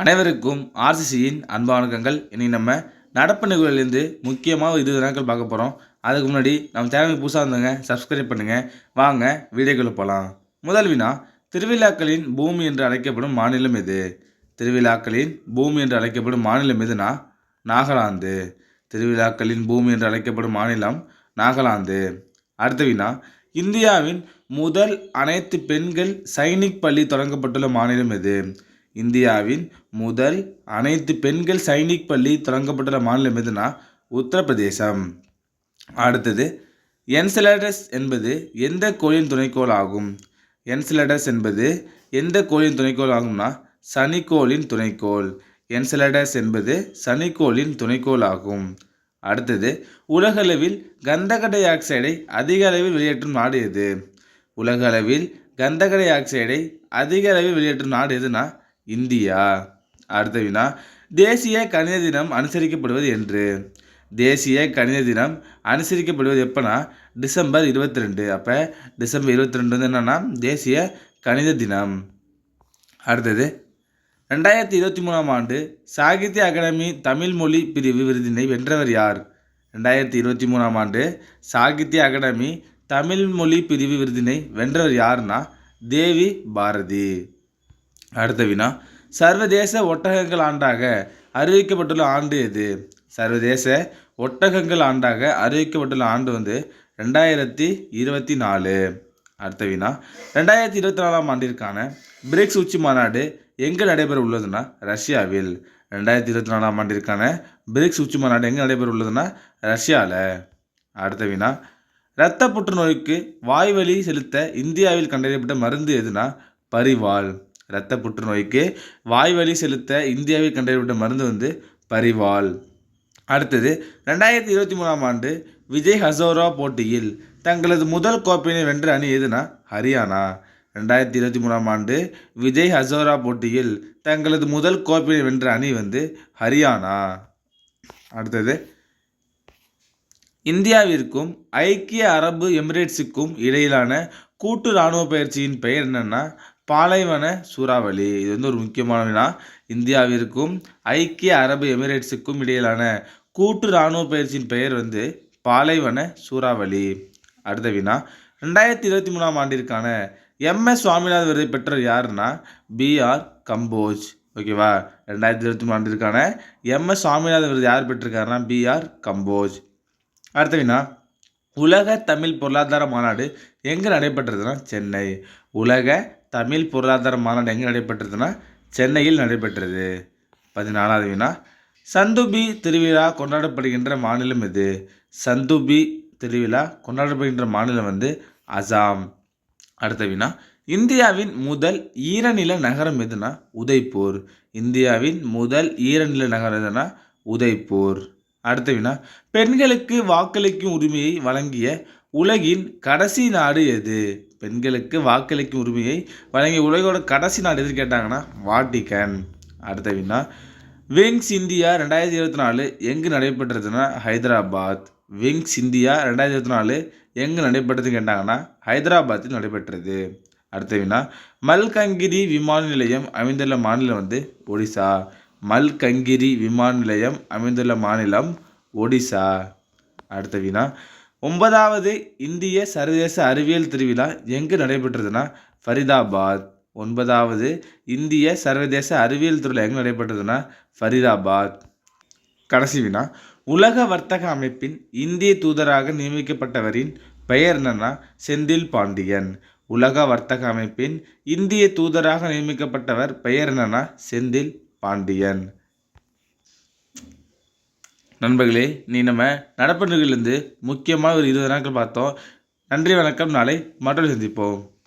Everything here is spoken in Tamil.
அனைவருக்கும் ஆர்சிசியின் அன்பானகங்கள் வணக்கங்கள். இன்னைக்கு நம்ம நடப்பு நிகழ்வுலேருந்து முக்கியமாக ஒரு இருபது நாட்கள் பார்க்க போகிறோம் அதுக்கு முன்னாடி நம்ம சேனலுக்கு புதுசாக இருந்தவங்க சப்ஸ்கிரைப் பண்ணுங்கள் வாங்க வீடியோக்குள்ள போகலாம் முதல் வினா திருவிழாக்களின் பூமி என்று அழைக்கப்படும் மாநிலம் எது? திருவிழாக்களின் பூமி என்று அழைக்கப்படும் மாநிலம் எதுனா? நாகாலாந்து. திருவிழாக்களின் பூமி என்று அழைக்கப்படும் மாநிலம் நாகாலாந்து. அடுத்த வினா இந்தியாவின் முதல் அனைத்து பெண்கள் சைனிக் பள்ளி தொடங்கப்பட்டுள்ள மாநிலம் எது? இந்தியாவின் முதல் அனைத்து பெண்கள் சைனிக் பள்ளி தொடங்கப்பட்டுள்ள மாநிலம் எதுனா உத்தரப்பிரதேசம். அடுத்தது என்செலடஸ் என்பது எந்த கோளின் துணைக்கோள் ஆகும்? என்செலடஸ் என்பது எந்த கோளின் துணைக்கோள் ஆகும்னா சனிக்கோளின் துணைக்கோள். என்செலடஸ் என்பது சனிக்கோளின் துணைக்கோள் ஆகும். அடுத்தது உலகளவில் கந்தக டை ஆக்சைடை அதிக அளவில் வெளியேற்றும் நாடு எது? உலகளவில் கந்தக டை ஆக்சைடை அதிக அளவில் வெளியேற்றும் நாடு எதுனா இந்தியா. அடுத்த வினா தேசிய கணித தினம் அனுசரிக்கப்படுவது என்று. தேசிய கணித தினம் அனுசரிக்கப்படுவது எப்போனா டிசம்பர் இருபத்தி ரெண்டு அப்போ டிசம்பர் இருபத்தி ரெண்டு வந்து என்னென்னா தேசிய கணித தினம். அடுத்தது ரெண்டாயிரத்தி இருபத்தி மூணாம் ஆண்டு சாகித்ய அகாடமி தமிழ் மொழி பிரிவு விருதினை வென்றவர் யார்? ரெண்டாயிரத்தி இருபத்தி மூணாம் ஆண்டு சாகித்ய அகாடமி தமிழ் மொழி பிரிவு விருதினை வென்றவர் யாருன்னா தேவி பாரதி. அடுத்த வினா சர்வதேச ஒட்டகங்கள் ஆண்டாக அறிவிக்கப்பட்டுள்ள ஆண்டு எது? சர்வதேச ஒட்டகங்கள் ஆண்டாக அறிவிக்கப்பட்டுள்ள ஆண்டு வந்து ரெண்டாயிரத்தி இருபத்தி நாலு. அடுத்த வினா ரெண்டாயிரத்தி இருபத்தி நாலாம் ஆண்டிற்கான பிரிக்ஸ் உச்சி மாநாடு எங்கே நடைபெற உள்ளதுன்னா ரஷ்யாவில். ரெண்டாயிரத்தி இருபத்தி நாலாம் ஆண்டிற்கான பிரிக்ஸ் உச்சி மாநாடு எங்கே நடைபெற உள்ளதுன்னா ரஷ்யாவில் அடுத்த வினா இரத்த புற்றுநோய்க்கு வாய்வழி செலுத்த இந்தியாவில் கண்டறியப்பட்ட மருந்து எதுனா பரிவாள். இரத்த புற்றுநோய்க்கு வாய்வழி செலுத்த இந்தியாவில் கண்டறியப்பட்ட மருந்து வந்து பரிவாள் அடுத்தது ரெண்டாயிரத்தி இருபத்தி மூணாம் ஆண்டு விஜய் ஹசோரா போட்டியில் தங்களது முதல் கோப்பையினை வென்ற அணி எதுனா? ஹரியானா. ரெண்டாயிரத்தி இருபத்தி மூணாம் ஆண்டு விஜய் ஹசோரா போட்டியில் தங்களது முதல் கோப்பையை வென்ற அணி வந்து ஹரியானா. அடுத்தது இந்தியாவிற்கும் ஐக்கிய அரபு எமிரேட்ஸுக்கும் இடையிலான கூட்டு இராணுவ பயிற்சியின் பெயர் என்னன்னா பாலைவன சூறாவளி. இது வந்து ஒரு முக்கியமான வினா. இந்தியாவிற்கும் ஐக்கிய அரபு எமிரேட்ஸுக்கும் இடையிலான கூட்டு இராணுவ பயிற்சியின் பெயர் வந்து பாலைவன சூறாவளி. அடுத்த வினா. ரெண்டாயிரத்தி இருபத்தி மூணாம் ஆண்டிற்கான எம்எஸ் சுவாமிநாதன் விருதை பெற்றவர் யாருன்னா பிஆர் கம்போஜ். ஓகேவா ரெண்டாயிரத்தி இருபத்தி மூணு ஆண்டிற்கான எம்எஸ் சுவாமிநாதன் விருது யார் பெற்றிருக்காருன்னா பிஆர் கம்போஜ். அடுத்த வினா. உலக தமிழ் பொருளாதார மாநாடு எங்கே நடைபெற்றதுன்னா சென்னை. உலக தமிழ் பொருளாதார மாநாடு எங்கே நடைபெற்றதுன்னா சென்னையில் நடைபெற்றது. பதினாலாவது வினா சந்துபி திருவிழா கொண்டாடப்படுகின்ற மாநிலம் எது? சந்துபி திருவிழா கொண்டாடப்படுகின்ற மாநிலம் வந்து அசாம். அடுத்த வினா இந்தியாவின் முதல் ஈரநில நகரம் எதுனா உதய்பூர். இந்தியாவின் முதல் ஈரநில நகரம் எதுனா உதய்பூர். அடுத்த வினா பெண்களுக்கு வாக்களிக்கும் உரிமையை வழங்கிய உலகின் கடைசி நாடு எது? பெண்களுக்கு வாக்களிக்கும் உரிமையை வழங்கிய உலகோட கடைசி நாடு எதுன்னு கேட்டாங்கன்னா வாட்டிக்கன் அடுத்த வினா விங்ஸ் இந்தியா ரெண்டாயிரத்தி இருபத்தி நாலு எங்கு நடைபெற்றதுன்னா ஹைதராபாத். விங்ஸ் இந்தியா ரெண்டாயிரத்தி இருபத்தி நாலு எங்கே நடைபெற்றதுன்னு கேட்டாங்கன்னா ஹைதராபாத்தில் நடைபெற்றது. அடுத்த வினா மல்கங்கிரி விமான நிலையம் அமைந்துள்ள மாநிலம் வந்து ஒடிசா. மல்கங்கிரி விமான நிலையம் அமைந்துள்ள மாநிலம் ஒடிசா. அடுத்த வினா ஒன்பதாவது இந்திய சர்வதேச அறிவியல் திருவிழா எங்கு நடைபெற்றதுன்னா ஃபரிதாபாத். ஒன்பதாவது இந்திய சர்வதேச அறிவியல் திருவிழா எங்கே நடைபெற்றதுன்னா ஃபரிதாபாத். கடைசி வினா உலக வர்த்தக அமைப்பின் இந்திய தூதராக நியமிக்கப்பட்டவரின் பெயர் என்னன்னா செந்தில் பாண்டியன். உலக வர்த்தக அமைப்பின் இந்திய தூதராக நியமிக்கப்பட்டவர் பெயர் என்னன்னா செந்தில் பாண்டியன். நண்பர்களே நீ நம்ம நடப்பு நிகழ்லேருந்து முக்கியமாக ஒரு இருபது நாட்கள் பார்த்தோம். நன்றி வணக்கம். நாளை மற்றொரு சந்திப்போம்.